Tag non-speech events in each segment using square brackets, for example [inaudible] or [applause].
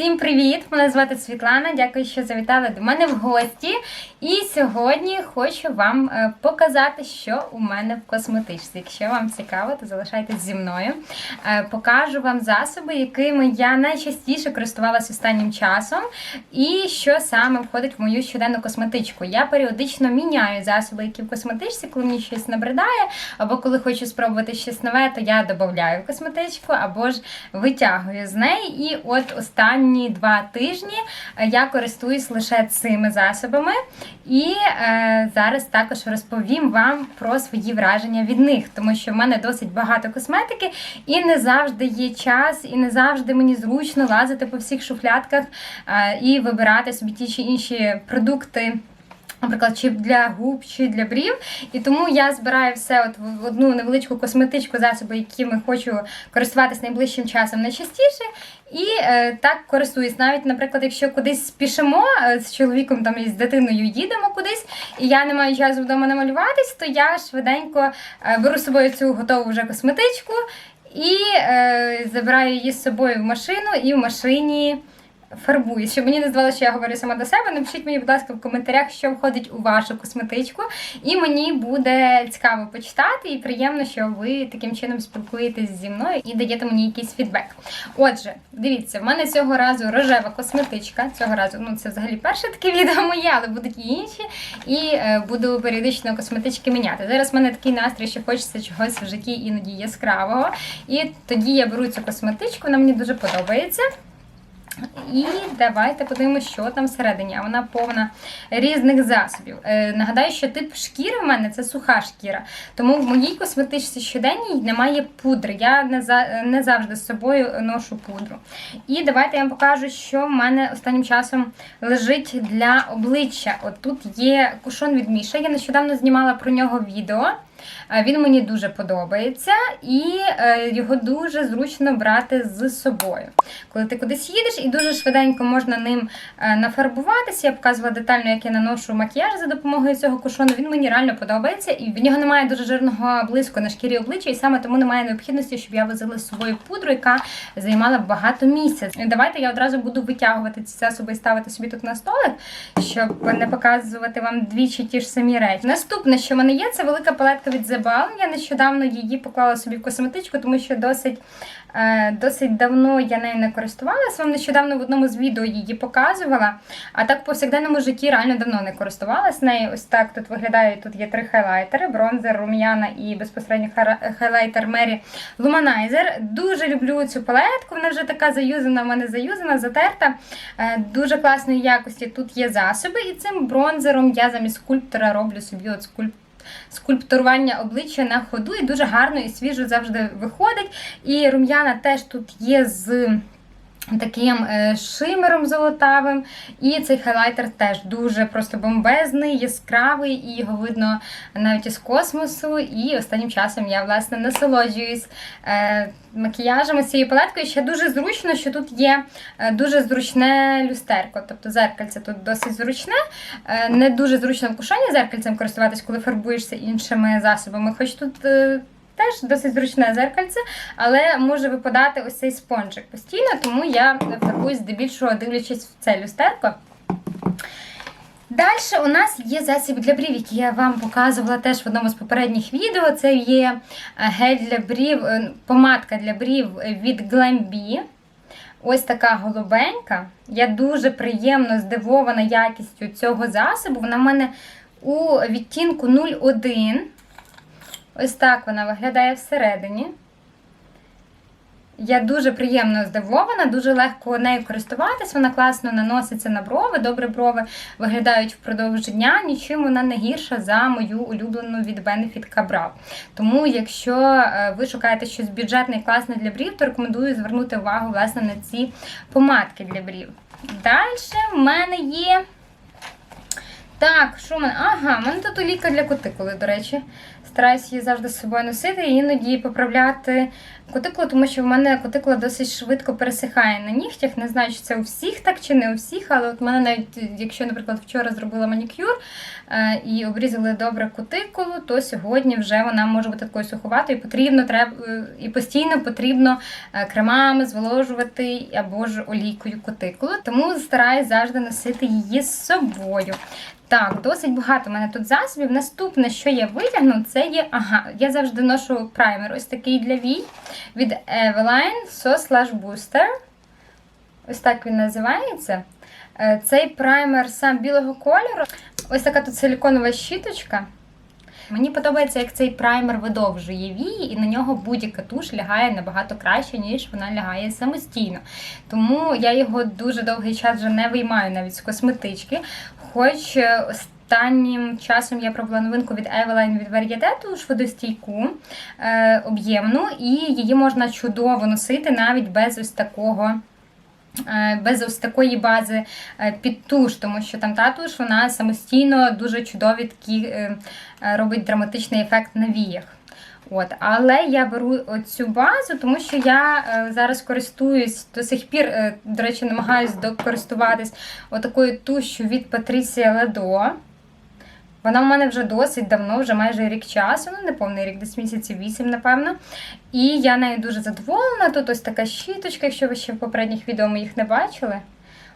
Всім привіт! Мене звати Світлана. Дякую, що завітали до мене в гості. І сьогодні хочу вам е, показати, що у мене в косметичці. Якщо вам цікаво, то залишайтесь зі мною. Е, Покажу вам засоби, якими я найчастіше користувалася останнім часом, і що саме входить в мою щоденну косметичку. Я періодично міняю засоби, які в косметичці, коли мені щось набридає, або коли хочу спробувати щось нове, то я додаю в косметичку, або ж витягую з неї. І от останні два тижні е, я користуюсь лише цими засобами. І е, зараз також розповім вам про свої враження від них, тому що в мене досить багато косметики, і не завжди є час, і не завжди мені зручно лазити по всіх шуфлятках е, і вибирати собі ті чи інші продукти. Наприклад, чи для губ, чи для брів. І тому я збираю все от в одну невеличку косметичку, засоби, якими хочу користуватись найближчим часом найчастіше. І е, так користуюсь. Навіть, наприклад, якщо кудись спішимо е, з чоловіком там і з дитиною їдемо кудись, і я не маю часу вдома намалюватись, то я швиденько е, беру з собою цю готову вже косметичку і е, забираю її з собою в машину, і в машині фарбую. Щоб мені не здавалося, що я говорю сама до себе, напишіть мені, будь ласка, в коментарях, що входить у вашу косметичку. І мені буде цікаво почитати і приємно, що ви таким чином спілкуєтесь зі мною і даєте мені якийсь фідбек. Отже, дивіться, в мене цього разу рожева косметичка. Цього разу, ну це взагалі перше таке [laughs] відео моє, але будуть і інші. І е, буду періодично косметички міняти. Зараз в мене такий настрій, що хочеться чогось в житті іноді яскравого. І тоді я беру цю косметичку, вона мені дуже подобається. І давайте подивимося, що там всередині. А вона повна різних засобів. Е, нагадаю, що тип шкіри в мене це суха шкіра. Тому в моїй косметичці щоденній немає пудри. Я не, за, не завжди з собою ношу пудру. І давайте я вам покажу, що в мене останнім часом лежить для обличчя. От тут є кушон від Міша. Я нещодавно знімала про нього відео. Е, Він мені дуже подобається, і е, його дуже зручно брати з собою. Коли ти кудись їдеш, і дуже швиденько можна ним е, нафарбуватися. Я показувала детально, як я наношу макіяж за допомогою цього кушону. Він мені реально подобається, і в нього немає дуже жирного блиску на шкірі обличчя, і саме тому немає необхідності, щоб я возила з собою пудру, яка займала багато місяць. Давайте я одразу буду витягувати ці засоби і ставити собі тут на столик, щоб не показувати вам двічі ті ж самі речі. Наступне, що в мене є, це велика палетка від The Я нещодавно її поклала собі в косметичку, тому що досить, е, досить давно я нею не користувалася. Вам нещодавно в одному з відео її показувала. А так в повсякденному житті реально давно не користувалась нею. Ось так тут виглядає. Тут є три хайлайтери: бронзер, рум'яна і безпосередньо хайлайтер Мері Lumanizer. Дуже люблю цю палетку. Вона вже така заюзана, в мене заюзана, затерта. Е, Дуже класної якості. Тут є засоби, і цим бронзером я замість скульптора роблю собі от скульптор скульптурування обличчя на ходу і дуже гарно і свіжо завжди виходить. І рум'яна теж тут є з. Таким е, шимером золотавим, і цей хайлайтер теж дуже просто бомбезний, яскравий, і його видно навіть із космосу. І останнім часом я власне насолоджуюсь е, макіяжем цією палеткою. Ще дуже зручно, що тут є е, дуже зручне люстерко, тобто зеркальце тут досить зручне. Не дуже зручно в кушанні зеркальцем користуватись, коли фарбуєшся іншими засобами. Хоч тут. Теж досить зручне зеркальце, але може випадати ось цей спонжик постійно, тому я фарбуюсь здебільшого дивлячись в це люстерко. Далі у нас є засіб для брів, який я вам показувала теж в одному з попередніх відео. Це є е, гель для брів, е, помадка для брів від Glambi. Ось така голубенька. Я дуже приємно здивована якістю цього засобу. Вона в мене у відтінку 01. Ось так вона виглядає всередині. Я дуже приємно здивована, дуже легко нею користуватись. Вона класно наноситься на брови, добре брови виглядають впродовж дня. Нічим вона не гірша за мою улюблену від Benefit Cabral. Тому, якщо е, ви шукаєте щось бюджетне і класне для брів, то рекомендую звернути увагу власне на ці помадки для брів. Далі в мене є. Так, що в мене? Ага, в мене тут олійка для кутикули, до речі. Стараюся її завжди з собою носити і іноді поправляти кутиклу, тому що в мене кутикула досить швидко пересихає на нігтях. Не знаю, чи це у всіх так чи не у всіх, але от мене навіть, якщо, наприклад, вчора зробила манікюр е, і обрізали добре кутикулу, то сьогодні вже вона може бути такою суховатою. І потрібно треба е, і постійно потрібно е, кремами зволожувати або ж олійкою кутикулу. Тому стараюсь завжди носити її з собою. Так, досить багато в мене тут засобів. Наступне, що я витягну, це є. Ага, я завжди ношу праймер ось такий для вій від Eveline So Slash Booster. Ось так він називається. Е, Цей праймер сам білого кольору. Ось така тут силіконова щіточка. Мені подобається, як цей праймер видовжує вії, і на нього будь-яка туш лягає набагато краще, ніж вона лягає самостійно. Тому я його дуже довгий час вже не виймаю навіть з косметички. Хоч е, останнім часом я пробувала новинку від Eveline від Varieté, туш водостійку е, об'ємну, і її можна чудово носити навіть без ось такого. Е, Без ось такої бази е, під туш, тому що там татуш вона самостійно дуже чудові такі е, робить драматичний ефект на віях. От, але я беру цю базу, тому що я е, зараз користуюсь до сих пір, е, до речі, намагаюся докористуватись отакою тушю від Патрісія Ledo. Вона в мене вже досить давно, вже майже рік часу, ну не повний рік, десь місяців вісім, напевно. І я нею дуже задоволена. Тут ось така щіточка, якщо ви ще в попередніх відео моїх не бачили.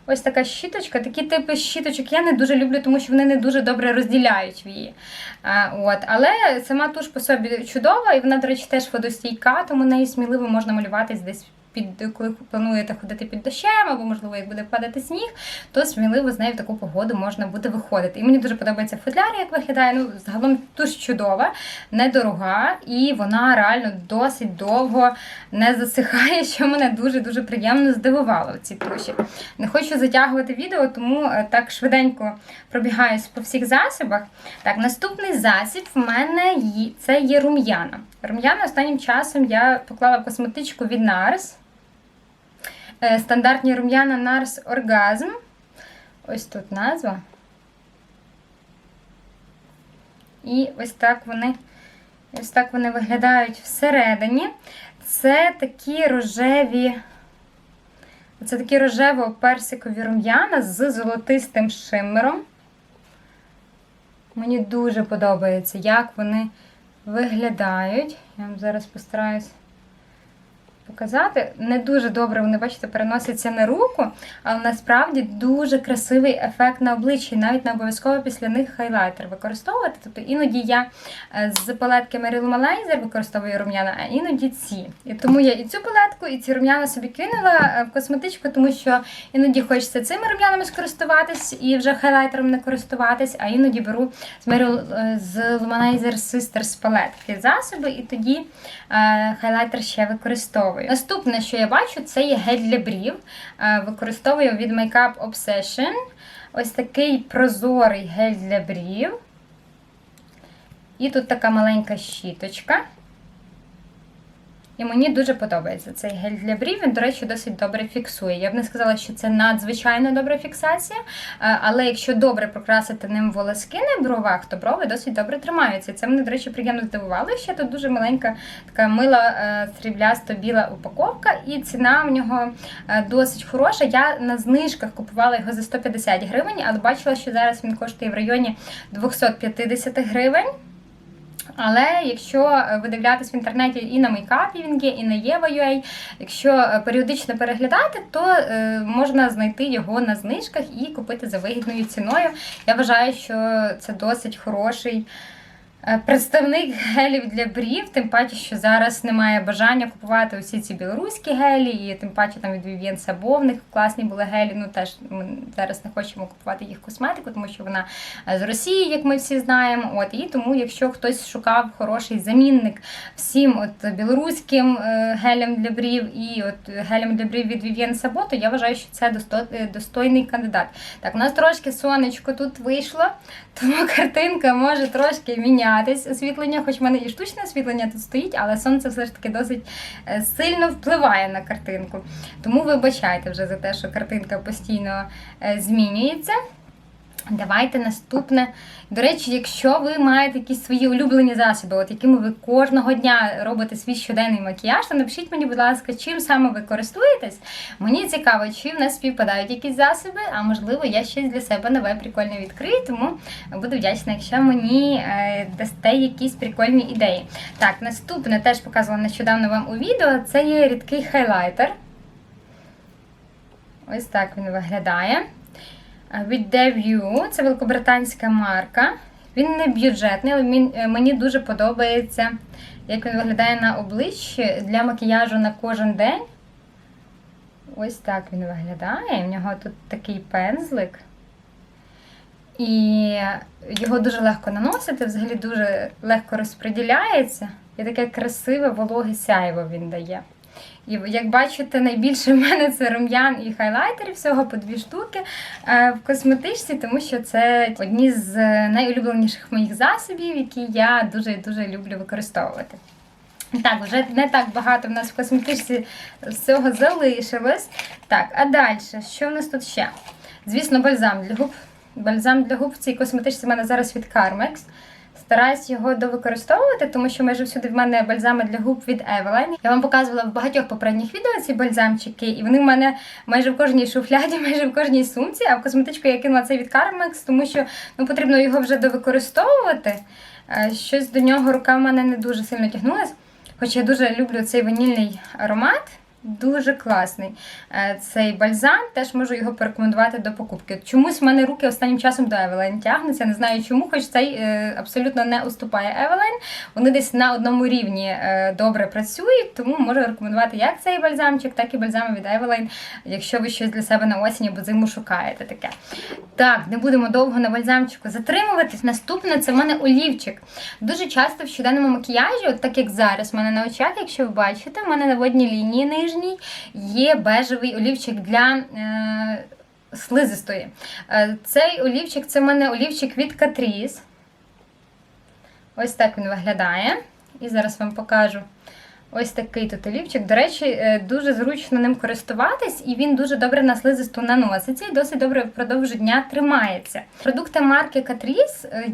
Ось така щіточка. Такі типи щіточок я не дуже люблю, тому що вони не дуже добре розділяють вії. А, от. Але сама туш по собі чудова, і вона, до речі, теж водостійка, тому нею сміливо можна малюватись десь. Під коли плануєте ходити під дощем, або можливо, як буде падати сніг, то сміливо з нею в таку погоду можна буде виходити. І мені дуже подобається футляр, як виглядає. Ну, загалом туш чудова, недорога, і вона реально досить довго не засихає, [laughs] що мене дуже дуже приємно здивувало в цій туші. Не хочу затягувати відео, тому е, так швиденько пробігаюсь по всіх засобах. Так, наступний засіб в мене це є рум'яна. Рум'яна останнім часом я поклала косметичку від NARS. Е, Стандартні рум'яна NARS Orgasm. Ось тут назва. І ось так вони, ось так вони виглядають всередині. Це такі рожеві. Це такі рожево-персикові рум'яна з золотистим шиммером. Мені дуже подобається, як вони виглядають. Я вам зараз постараюсь показати. Не дуже добре вони, бачите, переносяться на руку, але насправді дуже красивий ефект на обличчі. Навіть не обов'язково після них хайлайтер використовувати. Тобто іноді я е, з палетки Meryl Malaser використовую рум'яна, а іноді ці. І тому я і цю палетку, і ці рум'яна собі кинула е, в косметичку, тому що іноді хочеться цими рум'янами скористуватись і вже хайлайтером не користуватись, а іноді беру з Meryl е, з Sisters палетки засоби, і тоді хайлайтер ще використовую. Наступне, що я бачу, це є гель для брів. Е, використовую від Makeup Obsession. Ось такий прозорий гель для брів. І тут така маленька щіточка. І мені дуже подобається цей гель для брів. Він, до речі, досить добре фіксує. Я б не сказала, що це надзвичайно добра фіксація, е, але якщо добре прокрасити ним волоски на бровах, то брови досить добре тримаються. Це мене, до речі, приємно здивувало. Ще тут дуже маленька така мила е, сріблясто біла упаковка, і ціна в нього е, досить хороша. Я на знижках купувала його за 150 гривень, але бачила, що зараз він коштує в районі 250 гривень. Але якщо видивлятись в інтернеті і на мейкапі він є, і на Єва.ua, якщо е, періодично переглядати, то е, можна знайти його на знижках і купити за вигідною ціною. Я вважаю, що це досить хороший. Е, Представник гелів для брів, тим паче, що зараз немає бажання купувати усі ці білоруські гелі, і тим паче там від Vivien Sabo в них класні були гелі. Ну теж ми зараз не хочемо купувати їх косметику, тому що вона е, з Росії, як ми всі знаємо. От і тому, якщо хтось шукав хороший замінник всім от білоруським е, гелям для брів і от гелям для брів від Vivien Sabo, то я вважаю, що це достойний кандидат. Так, у нас трошки сонечко тут вийшло, [laughs] тому картинка може трошки мінятись освітлення, хоч в мене і штучне освітлення тут стоїть, але сонце все ж таки досить е, сильно впливає на картинку. Тому вибачайте вже за те, що картинка постійно е, змінюється. Давайте наступне. До речі, якщо ви маєте якісь свої улюблені засоби, от якими ви кожного дня робите свій щоденний макіяж, то напишіть мені, будь ласка, чим саме ви користуєтесь. Мені цікаво, чи в нас співпадають якісь засоби, а можливо, я щось для себе нове прикольне відкрию, тому буду вдячна, якщо мені е, дасте якісь прикольні ідеї. Так, наступне теж показувала нещодавно вам у відео. Це є рідкий хайлайтер. Ось так він виглядає. Від Deview, це великобританська марка. Він не бюджетний, але е, мені дуже подобається, як він виглядає на обличчі для макіяжу на кожен день. Ось так він виглядає. У нього тут такий пензлик. І його дуже легко наносити, взагалі дуже легко розподіляється. І таке красиве вологе сяйво він дає. І як бачите, найбільше в мене це рум'ян і хайлайтерів, всього по дві штуки е, в косметичці, тому що це одні з найулюбленіших моїх засобів, які я дуже дуже люблю використовувати. Так, вже не так багато в нас в косметичці всього залишилось. Так, а далі, що в нас тут ще? Звісно, бальзам для губ. Бальзам для губ в цій косметичці в мене зараз від Carmex. Стараюсь його довикористовувати, тому що майже всюди в мене бальзами для губ від Eveline. Я вам показувала в багатьох попередніх відео ці бальзамчики, і вони в мене майже в кожній шуфляді, [laughs] майже в кожній сумці. А в косметичку я кинула цей від Carmex, тому що ну, потрібно його вже довикористовувати. Е, Щось до нього рука в мене не дуже сильно тягнулась. Хоча я дуже люблю цей ванільний аромат. Дуже класний Е, цей бальзам, теж можу його порекомендувати до покупки. Чомусь в мене руки останнім часом до Eveline тягнуться. Не знаю чому, хоч цей е, абсолютно не уступає Eveline. Вони десь на одному рівні е, добре працюють, тому можу рекомендувати як цей бальзамчик, так і бальзами від Eveline, якщо ви щось для себе на осінь або зиму шукаєте таке. Так, не будемо довго на бальзамчику затримуватись. Наступне це в мене олівчик. Дуже часто в щоденному макіяжі, от так як зараз, в мене на очах, якщо ви бачите, в мене на водній лінії нижній є бежевий олівчик для. Е- Слизистої. Е, Цей олівчик це в мене олівчик від Catrice. Ось так він виглядає. І зараз вам покажу. Ось такий тут олівчик. До речі, е, дуже зручно ним користуватись, і він дуже добре на слизисту наноситься і досить добре впродовж дня тримається. Продукти марки е,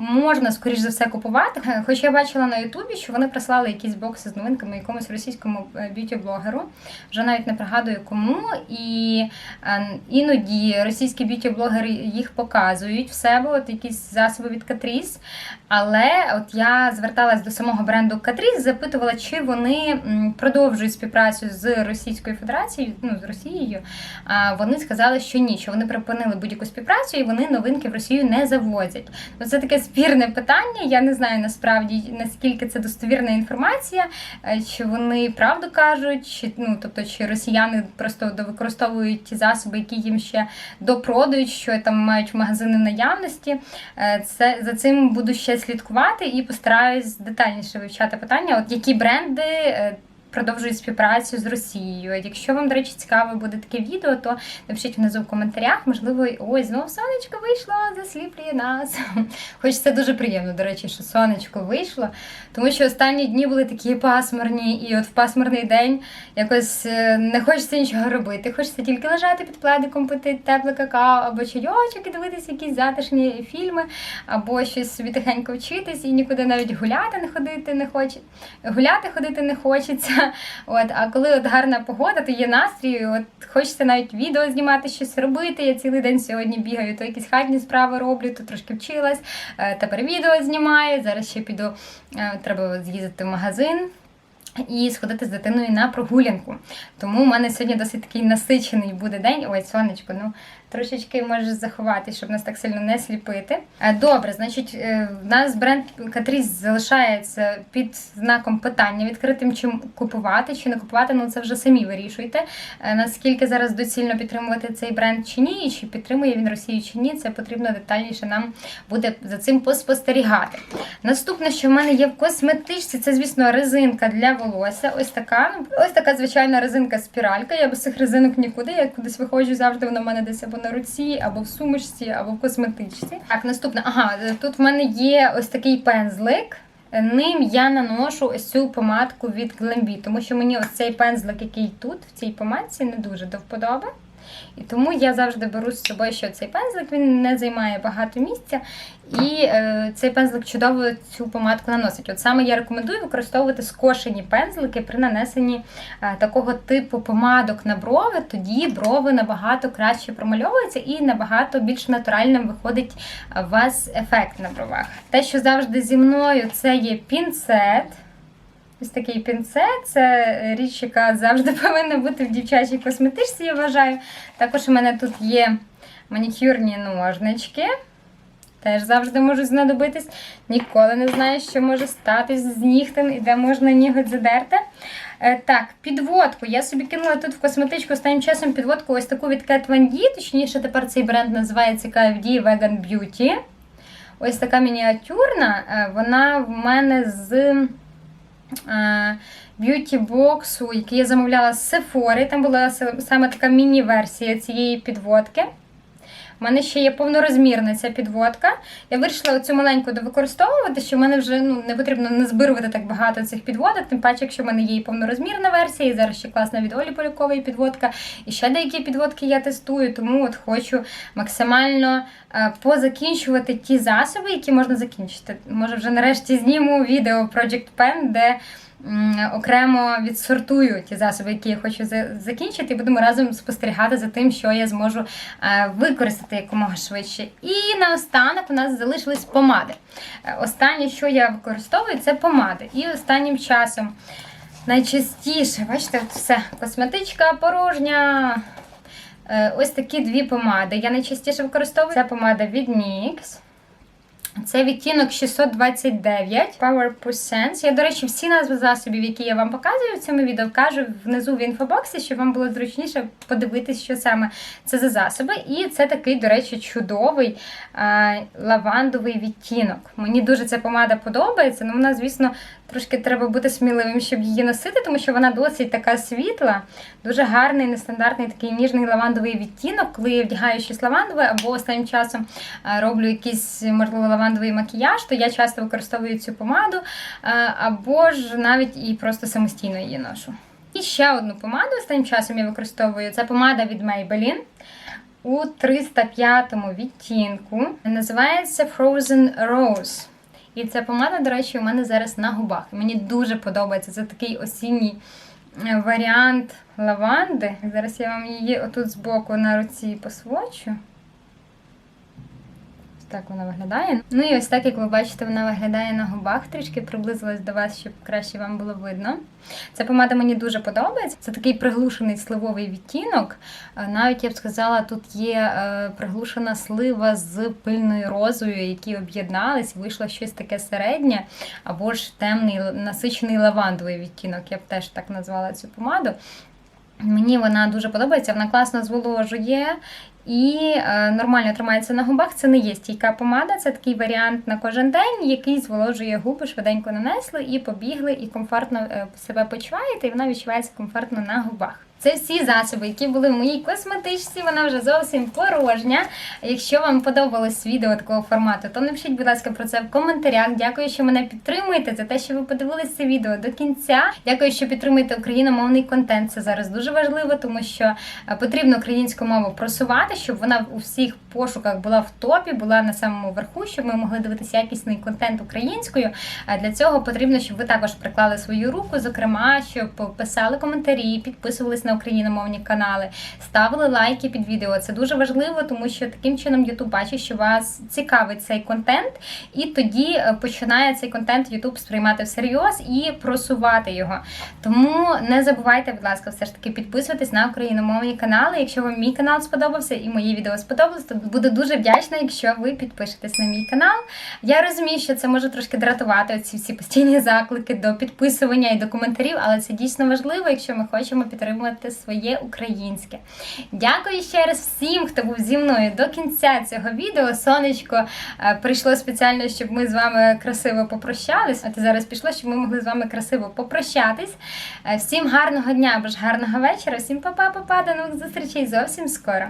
можна, скоріш за все, купувати. [laughs] Хоча я бачила на Ютубі, що вони прислали якісь бокси з новинками якомусь російському е, б'юті-блогеру. Вже навіть не пригадую кому. І е, іноді російські б'юті-блогери їх показують в себе, от якісь засоби від Catrice. Але от я зверталась до самого бренду Catrice, запитувала, чи вони продовжують співпрацю з Російською Федерацією, ну з Росією. А вони сказали, що ні, що вони припинили будь-яку співпрацю і вони новинки в Росію не завозять. Ну, Це таке спірне питання. Я не знаю насправді наскільки це достовірна інформація, е, чи вони правду кажуть, чи ну тобто, чи росіяни просто довикористовують ті засоби, які їм ще допродають, що там мають магазини наявності. Е, Це за цим буду ще слідкувати і постараюсь детальніше вивчати питання, от які бренди. Продовжують співпрацю з Росією. Якщо вам, до речі, цікаве буде таке відео, то напишіть внизу в коментарях. Можливо, ой, знову сонечко вийшло, засліплює нас. [laughs] Хоч це дуже приємно, до речі, що сонечко вийшло. Тому що останні дні були такі пасмурні, і от в пасмурний день якось е, не хочеться нічого робити. Хочеться тільки лежати під пледиком, пити тепле какао або чайочок і дивитися якісь затишні фільми, або щось собі тихенько вчитись, і нікуди навіть гуляти не ходити не хоче. Гуляти ходити не хочеться. [laughs] От, а коли от гарна погода, то є настрій, от хочеться навіть відео знімати, щось робити. Я цілий день сьогодні бігаю, то якісь хатні справи роблю, то трошки вчилась, е, тепер відео знімаю. Зараз ще піду, е, треба з'їздити в магазин. І сходити з дитиною на прогулянку. Тому у мене сьогодні досить такий насичений буде день. Ой, сонечко, ну трошечки можеш заховати, щоб нас так сильно не сліпити. Е, Добре, значить, е, в нас бренд Catrice залишається під знаком питання відкритим, чим купувати, чи не купувати. Ну це вже самі вирішуйте. Е, Наскільки зараз доцільно підтримувати цей бренд чи ні, і чи підтримує він Росію чи ні, це потрібно детальніше нам буде за цим поспостерігати. Наступне, що в мене є в косметичці, це, звісно, резинка для волосся. Ось така. Ну, Ось така звичайна резинка спіралька. Я без цих резинок нікуди. Я кудись виходжу завжди. Вона в мене десь або на руці, або в сумочці, або в косметичці. Так, наступне. Ага, тут в мене є ось такий пензлик. Ним я наношу ось цю помадку від Glambi, тому що мені ось цей пензлик, який тут, в цій помадці, не дуже до вподоби. І тому я завжди беру з собою ще цей пензлик, він не займає багато місця. І е, цей пензлик чудово цю помадку наносить. От саме я рекомендую використовувати скошені пензлики при нанесенні е, такого типу помадок на брови. Тоді брови набагато краще промальовуються і набагато більш натуральним виходить е, у вас ефект на бровах. Те, що завжди зі мною, це є пінцет. Ось такий пінцет, це річ, яка завжди [laughs] повинна бути в дівчачій косметичці, я вважаю. Також у мене тут є манікюрні ножнички. Теж завжди можуть знадобитись. Ніколи не знаю, що може статись з нігтем і де можна ніготь задерти. Е, так, підводку. Я собі кинула тут в косметичку останнім часом підводку ось таку від Kat Von D. Точніше, тепер цей бренд називається KFD Vegan Beauty. Ось така мініатюрна. Е, Вона в мене з б'юті-боксу, який я замовляла з Sephora. Там була саме така міні-версія цієї підводки. У мене ще є повнорозмірна ця підводка. Я вирішила оцю маленьку довикористовувати, що в мене вже ну, не потрібно назбирувати так багато цих підводок, тим паче, якщо в мене є і повнорозмірна версія, і зараз ще класна від Олі Полякової підводка. І ще деякі підводки я тестую, тому от хочу максимально е, позакінчувати ті засоби, які можна закінчити. Може, вже нарешті зніму відео Project Pen, де окремо відсортую ті засоби, які я хочу закінчити, і будемо разом спостерігати за тим, що я зможу е, використати якомога швидше. І наостанок у нас залишились помади. Е, останнє, що я використовую, це помади. І останнім часом найчастіше, бачите, от все, косметичка порожня. Е, ось такі дві помади. Я найчастіше використовую це помада від NYX. Це відтінок 629 Power Sense. Я, до речі, всі назви засобів, які я вам показую в цьому відео, вкажу внизу в інфобоксі, щоб вам було зручніше подивитись, що саме це за засоби. І це такий, до речі, чудовий а, лавандовий відтінок. Мені дуже ця помада подобається, але вона, звісно, трошки треба бути сміливим, щоб її носити, тому що вона досить така світла, дуже гарний, нестандартний такий ніжний лавандовий відтінок, коли я вдягаю щось лавандове, або останнім часом роблю якийсь, можливо, лавандовий макіяж, то я часто використовую цю помаду, або ж навіть і просто самостійно її ношу. І ще одну помаду останнім часом я використовую це помада від Maybelline у 305 відтінку. Називається Frozen Rose. І ця помада, до речі, у мене зараз на губах. Мені дуже подобається. Це такий осінній е, варіант лаванди. Зараз я вам її отут збоку на руці посвочу так вона виглядає. Ну і ось так, як ви бачите, вона виглядає на губах, трішки приблизилась до вас, щоб краще вам було видно. Ця помада мені дуже подобається. Це такий приглушений сливовий відтінок. Е, навіть я б сказала, тут є е, приглушена слива з пильною розою, які об'єднались, вийшло щось таке середнє, або ж темний насичений лавандовий відтінок. Я б теж так назвала цю помаду. Мені вона дуже подобається, вона класно зволожує і е, нормально тримається на губах. Це не є стійка помада, це такий варіант на кожен день, який зволожує губи, швиденько нанесли і побігли, і комфортно е, себе почуваєте, і вона відчувається комфортно на губах. Це всі засоби, які були в моїй косметичці. Вона вже зовсім порожня. Якщо вам подобалось відео такого формату, то напишіть, будь ласка, про це в коментарях. Дякую, що мене підтримуєте за те, що ви подивилися це відео до кінця. Дякую, що підтримуєте україномовний контент. Це зараз дуже важливо, тому що е, потрібно українську мову просувати, щоб вона у всіх пошуках була в топі, була на самому верху, щоб ми могли дивитися якісний контент українською. Для цього потрібно, щоб ви також приклали свою руку, зокрема, щоб писали коментарі, підписувались на на україномовні канали, ставили лайки під відео. Це дуже важливо, тому що таким чином YouTube бачить, що вас цікавить цей контент, і тоді е, починає цей контент YouTube сприймати всерйоз і просувати його. Тому не забувайте, будь ласка, все ж таки підписуватись на україномовні канали. Якщо вам мій канал сподобався і мої відео сподобалось, то буду дуже вдячна, якщо ви підпишетесь на мій канал. Я розумію, що це може трошки дратувати оці всі постійні заклики до підписування і до коментарів, але це дійсно важливо, якщо ми хочемо підтримувати вибрати своє українське. Дякую ще раз всім, хто був зі мною до кінця цього відео. Сонечко е, прийшло спеціально, щоб ми з вами красиво попрощались. А ти зараз пішло, щоб ми могли з вами красиво попрощатись. Е, всім гарного дня або ж гарного вечора. Всім па-па-па-па, до нових зустрічей зовсім скоро.